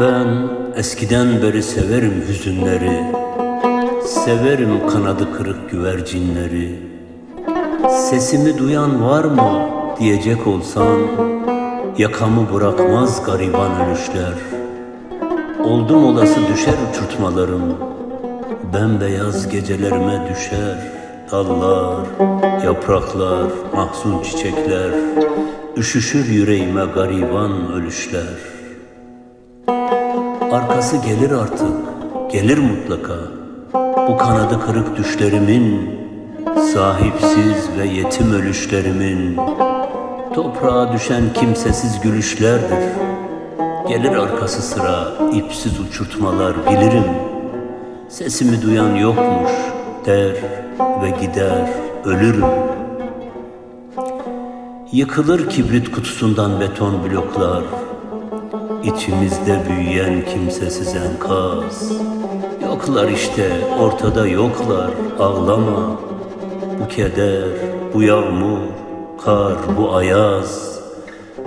Ben eskiden beri severim hüzünleri. Severim kanadı kırık güvercinleri Sesimi duyan var mı diyecek olsan Yakamı bırakmaz gariban ölüşler. Oldum olası düşer uçurtmalarım Bembeyaz gecelerime düşer Dallar, yapraklar, mahzun çiçekler. Üşüşür yüreğime gariban ölüşler Arkası gelir artık, gelir mutlaka. Bu kanadı kırık düşlerimin Sahipsiz ve yetim ölüşlerimin. Toprağa düşen kimsesiz gülüşlerdir. Gelir arkası sıra ipsiz uçurtmalar bilirim. Sesimi duyan yokmuş der ve gider ölürüm. Yıkılır kibrit kutusundan beton bloklar İçimizde büyüyen kimsesiz enkaz. Yoklar işte ortada yoklar ağlama. Bu keder, bu yağmur, kar, bu ayaz.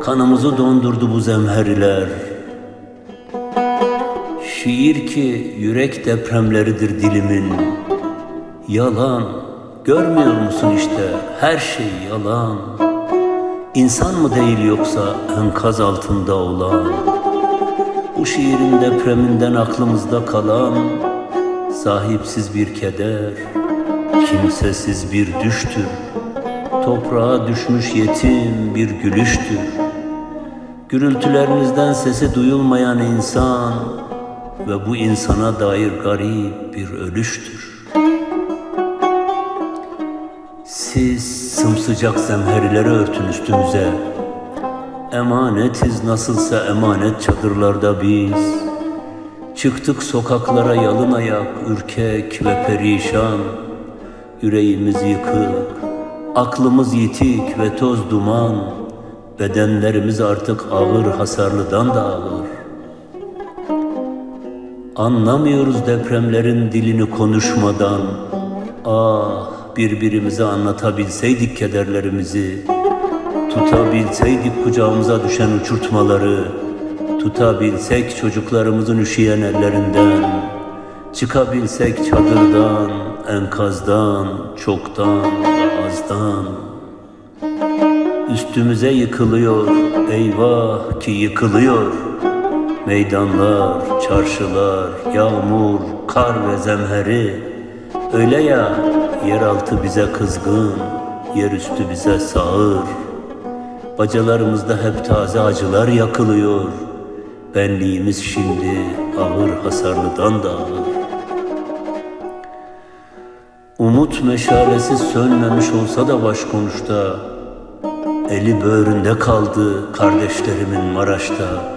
Kanımızı dondurdu bu zemheriler. Şiir ki yürek depremleridir dilimin. Yalan, görmüyor musun işte her şey yalan. İnsan mı değil yoksa enkaz altında olan Bu şiirin depreminden aklımızda kalan Sahipsiz bir keder, kimsesiz bir düştür. Toprağa düşmüş yetim bir gülüştür. Gürültülerinizden sesi duyulmayan insan Ve bu insana dair garip bir ölüştür. Siz sımsıcak zemherileri örtün üstümüze Emanetiz nasılsa emanet çadırlarda biz. Çıktık sokaklara yalın ayak, ürkek ve perişan. Yüreğimiz yıkık, aklımız yitik ve toz duman. Bedenlerimiz artık ağır hasarlıdan da ağır. Anlamıyoruz depremlerin dilini konuşmadan. Ah birbirimize anlatabilseydik kederlerimizi Tutabilseydik kucağımıza düşen uçurtmaları Tutabilsek çocuklarımızın üşüyen ellerinden Çıkabilsek çadırdan, enkazdan, çoktan azdan Üstümüze yıkılıyor, eyvah ki yıkılıyor. Meydanlar, çarşılar, yağmur, kar ve zemheri. Öyle ya, yeraltı bize kızgın, yerüstü bize sağır Bacalarımızda hep taze acılar yakılıyor. Benliğimiz şimdi ağır hasarlıdan da ağır. Umut meşalesi sönmemiş olsa da başkonuşta Eli böğründe kaldı kardeşlerimin Maraş'ta.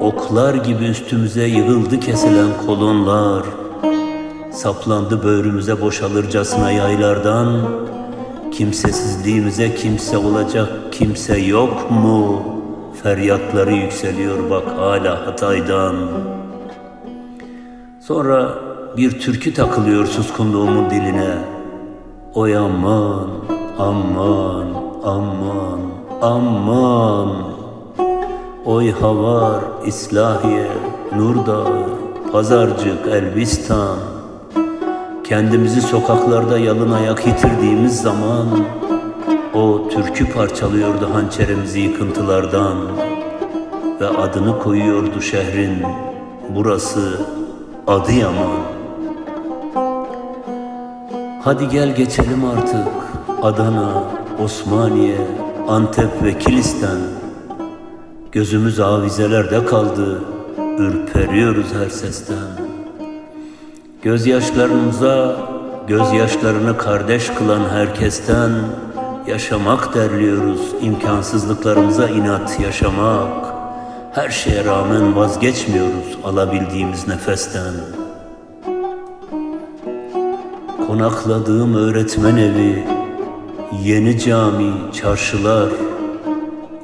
Oklar gibi üstümüze yığıldı kesilen kolonlar. Saplandı böğrümüze boşalırcasına yaylardan Kimsesizliğimize kimse olacak kimse yok mu? Feryatları yükseliyor bak hala Hatay'dan. Sonra bir türkü takılıyor suskunluğumun diline. Oy aman, aman, aman, aman. Oy Havar, İslahiye, Nurdağ, Pazarcık, Elbistan Kendimizi sokaklarda yalın ayak yitirdiğimiz zaman O türkü parçalıyordu hançerimizi yıkıntılardan Ve adını koyuyordu şehrin Burası Adıyaman. Hadi gel geçelim artık Adana, Osmaniye, Antep ve Kilis'ten. Gözümüz avizelerde kaldı Ürperiyoruz her sesten Gözyaşlarımıza, gözyaşlarını kardeş kılan herkesten yaşamak derliyoruz, imkansızlıklarımıza inat yaşamak. Her şeye rağmen vazgeçmiyoruz alabildiğimiz nefesten. Konakladığım öğretmen evi, yeni cami, çarşılar,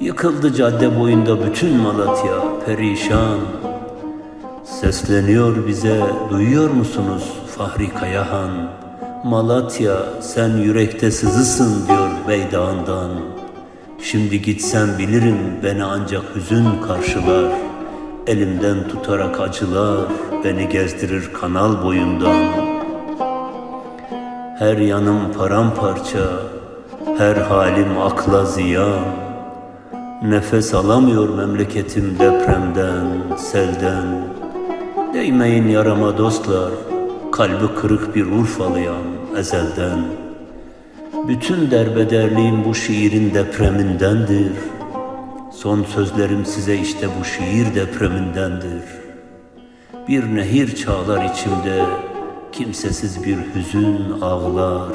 yıkıldı cadde boyunda bütün Malatya perişan. Sesleniyor bize, duyuyor musunuz Fahri Kayahan? Malatya sen yürekte sızısın diyor beydağından. Şimdi gitsem bilirim beni ancak hüzün karşılar. Elimden tutarak acılar beni gezdirir kanal boyundan Her yanım paramparça, her halim akla ziyan Nefes alamıyor memleketim depremden, selden Değmeyin yarama dostlar, kalbi kırık bir Urfalıyan ezelden. Bütün derbederliğim bu şiirin depremindendir. Son sözlerim size işte bu şiir depremindendir. Bir nehir çağlar içimde Kimsesiz bir hüzün ağlar.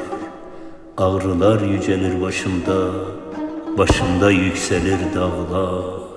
Ağrılar yücelir başımda Başımda yükselir dağlar